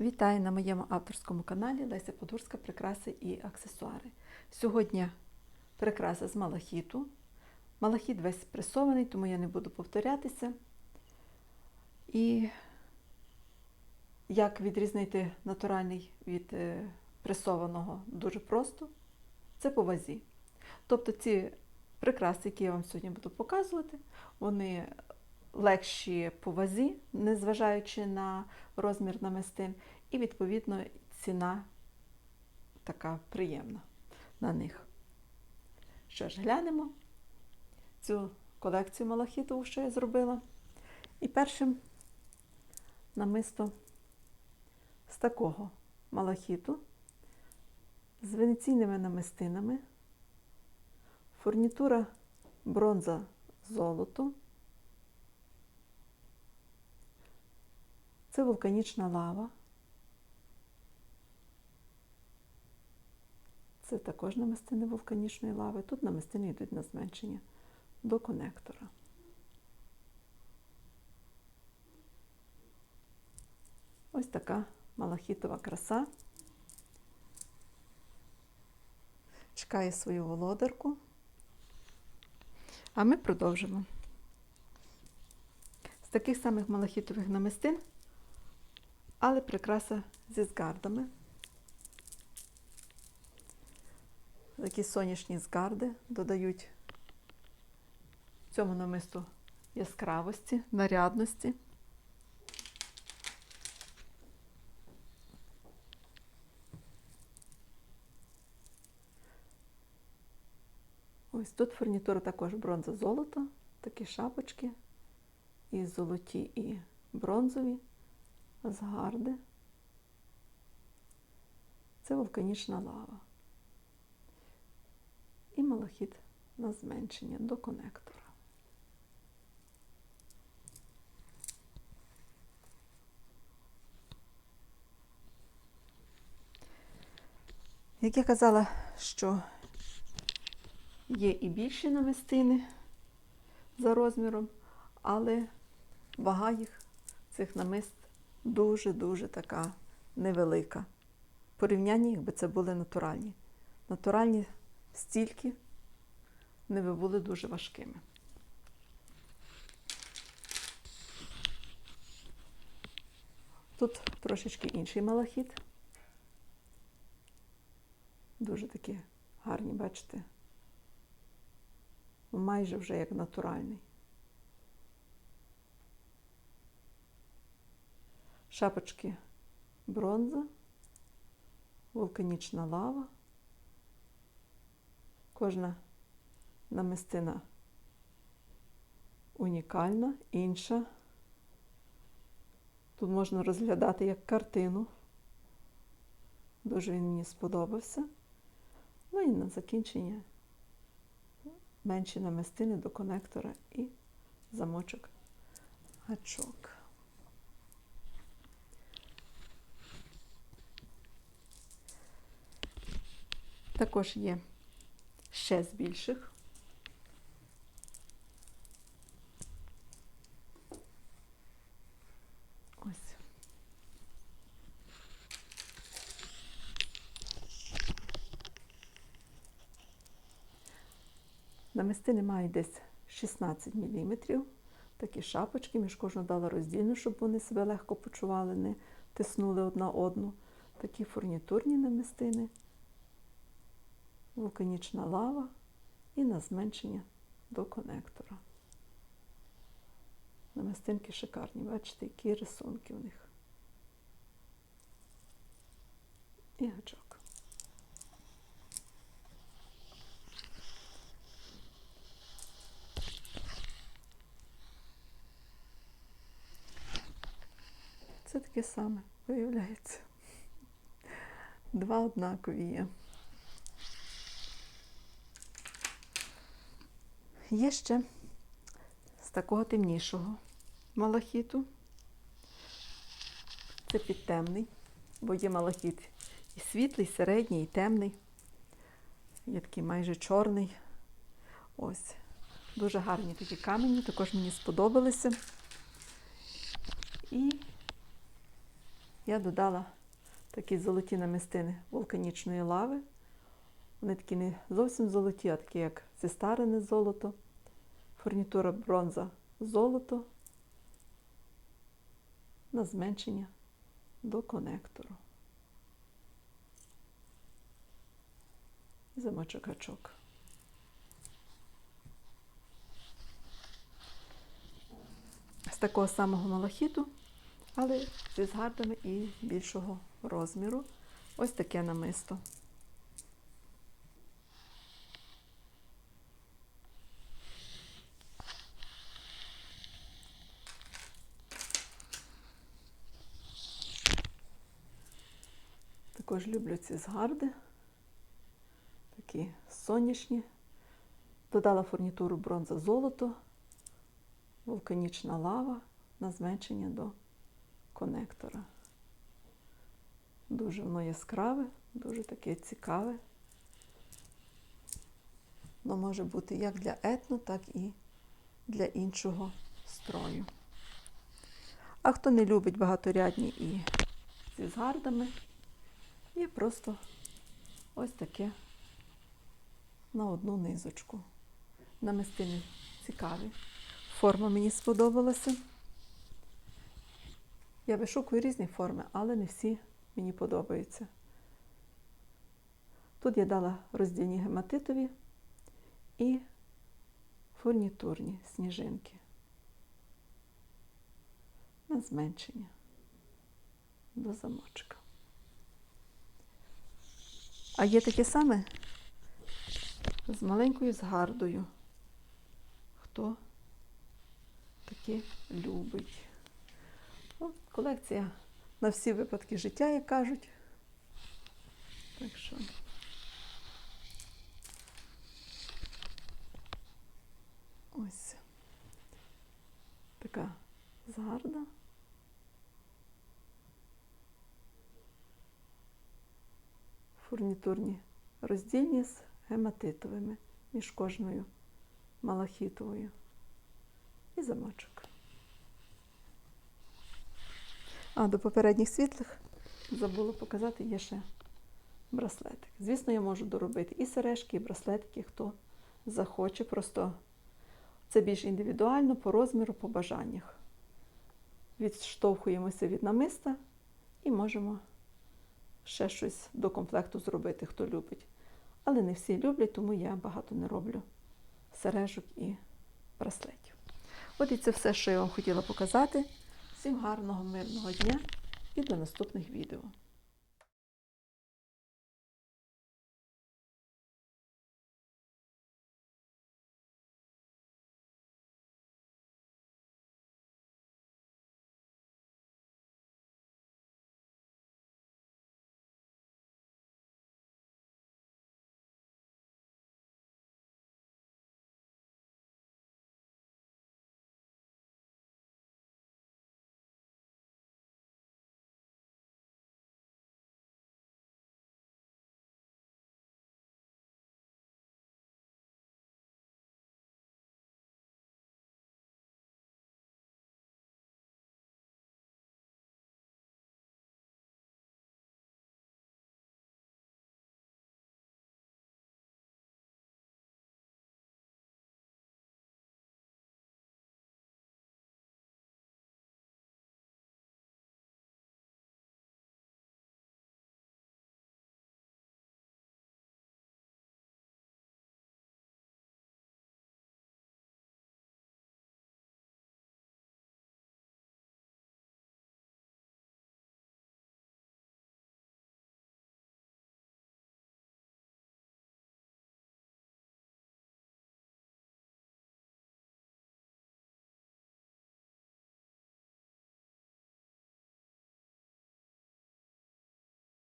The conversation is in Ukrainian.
Вітаю на моєму авторському каналі Леся Подурська Прикраси і аксесуари. Сьогодні прикраса з малахіту. Малахіт весь пресований, тому я не буду повторятися. І як відрізнити натуральний від е, пресованого дуже просто це по вазі. Тобто ці прикраси, які я вам сьогодні буду показувати, вони легші по вазі, незважаючи на розмір намистин, і, відповідно, ціна така приємна на них. Що ж, глянемо цю колекцію малахітову, що я зробила. І першим намисто з такого малахіту, з венеційними намистинами, фурнітура бронза золото. Це вулканічна лава. Це також намистини вулканічної лави. Тут намистини йдуть на зменшення до конектора. Ось така малахітова краса. Чекає свою володарку. А ми продовжимо. З таких самих малахітових намистин, але прикраса зі згардами. Такі сонячні згарди додають цьому намисту яскравості, нарядності. Ось тут фурнітура також бронза золото, такі шапочки, і золоті, і бронзові згарди. Це вулканічна лава. І малахіт на зменшення до конектора. Як я казала, що є і більші намистини за розміром, але вага їх, цих намист, дуже-дуже така невелика. В порівнянні, якби це були натуральні. Натуральні стільки не би були дуже важкими. Тут трошечки інший малахіт. Дуже такі гарні, бачите? Майже вже як натуральний. Шапочки бронза, вулканічна лава. Кожна намистина унікальна, інша. Тут можна розглядати як картину. Дуже він мені сподобався. Ну і на закінчення менші намистини до конектора і замочок гачок. Також є ще з більших. Ось. Намистини мають десь 16 мм. Такі шапочки, між кожну дала роздільну, щоб вони себе легко почували, не тиснули одна одну. Такі фурнітурні намистини вулканічна лава і на зменшення до конектора. Намистинки шикарні, бачите, які рисунки у них. І гачок. Це таке саме, виявляється. Два однакові є. Є ще з такого темнішого малахіту. Це підтемний, бо є малахіт і світлий, і середній, і темний. Є такий майже чорний. Ось. Дуже гарні такі камені, також мені сподобалися. І я додала такі золоті намистини вулканічної лави. Вони такі не зовсім золоті, а такі, як зістарене золото, фурнітура бронза золото на зменшення до конектору. І замочок гачок. З такого самого малахіту, але зі згардами і більшого розміру. Ось таке намисто. Також люблю ці згарди, такі сонячні. Додала фурнітуру бронза золото, вулканічна лава на зменшення до конектора. Дуже воно яскраве, дуже таке цікаве. Воно може бути як для етно, так і для іншого строю. А хто не любить багаторядні і зі згардами, є просто ось таке на одну низочку. Намистини цікаві. Форма мені сподобалася. Я вишукую різні форми, але не всі мені подобаються. Тут я дала роздільні гематитові і фурнітурні сніжинки на зменшення до замочка. А є таке саме з маленькою згардою. Хто таке любить? Ну, колекція на всі випадки життя, як кажуть. Так що. Ось така згарда. Фурнітурні роздільні з гематитовими між кожною малахітовою і замочок. А до попередніх світлих забула показати є ще браслетик. Звісно, я можу доробити і сережки, і браслетики, хто захоче. Просто це більш індивідуально, по розміру, по бажаннях. Відштовхуємося від намиста і можемо ще щось до комплекту зробити, хто любить. Але не всі люблять, тому я багато не роблю сережок і браслетів. От і це все, що я вам хотіла показати. Всім гарного, мирного дня і до наступних відео.